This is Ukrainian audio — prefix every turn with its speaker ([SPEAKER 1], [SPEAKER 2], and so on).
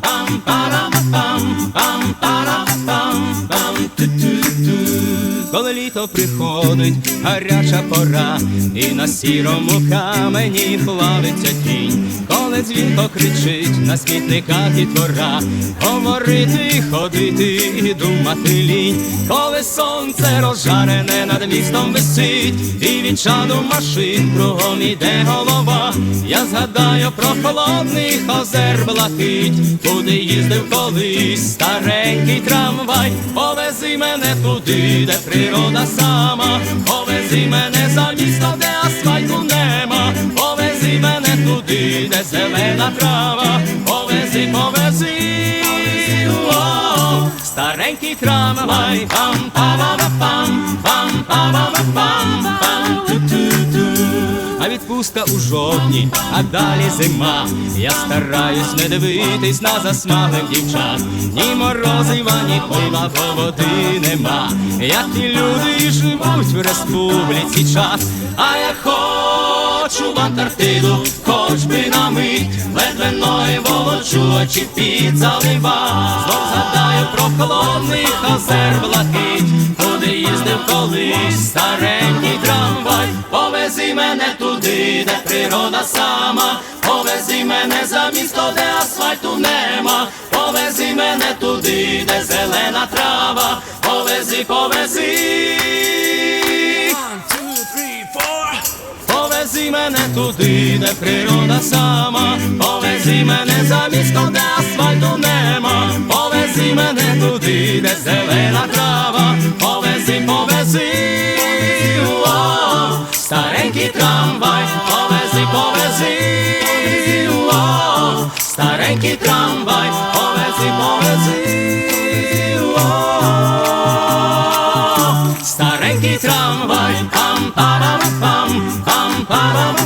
[SPEAKER 1] pam, pam, pam. Коли літо приходить, гаряча пора, і на сірому камені плавиться тінь, коли дзвінко кричить на смітниках і двора, говорити, ходити і думати лінь, коли сонце розжарене над містом висить, і від чаду машин кругом іде голова. Я згадаю про холодних озер блакить, куди їздив колись старенький трамвай, повези мене туди, де priroda sama. Povezi mene za njista a asfaltu nema. Povezi mene tu ne zelena trava. Povezi, povezi, oh, Starenki tramvaj, pam, pa, pam, pam, pa, pam, pam, pam, pam, pam. Відпустка у жовтні, а далі зима. Я стараюсь не дивитись на засмаглих дівчат. Ні морозива, ні пива, бо води нема. Як ті люди живуть в республіці час, а я хочу в Антарктиду, хоч би на мить, ледве ноги волочу, очі під залива. Знов згадаю про холодних озер блакить, куди їздив колись старенький Povezi mene tudi ide priroda sama. Povezi mene za misto, da asfaltu nema. Povezi mene tudi ide zelena trava. Povezi, povezi.
[SPEAKER 2] One, two, three,
[SPEAKER 1] Povezi mene tudi ide priroda sama. Povezi mene za misto, da asfaltu nema. Povezi mene tudi ide zelena trava. Повези, повези, о, старенький трамвай, повези, повези, о, старенький трамвай, пам парам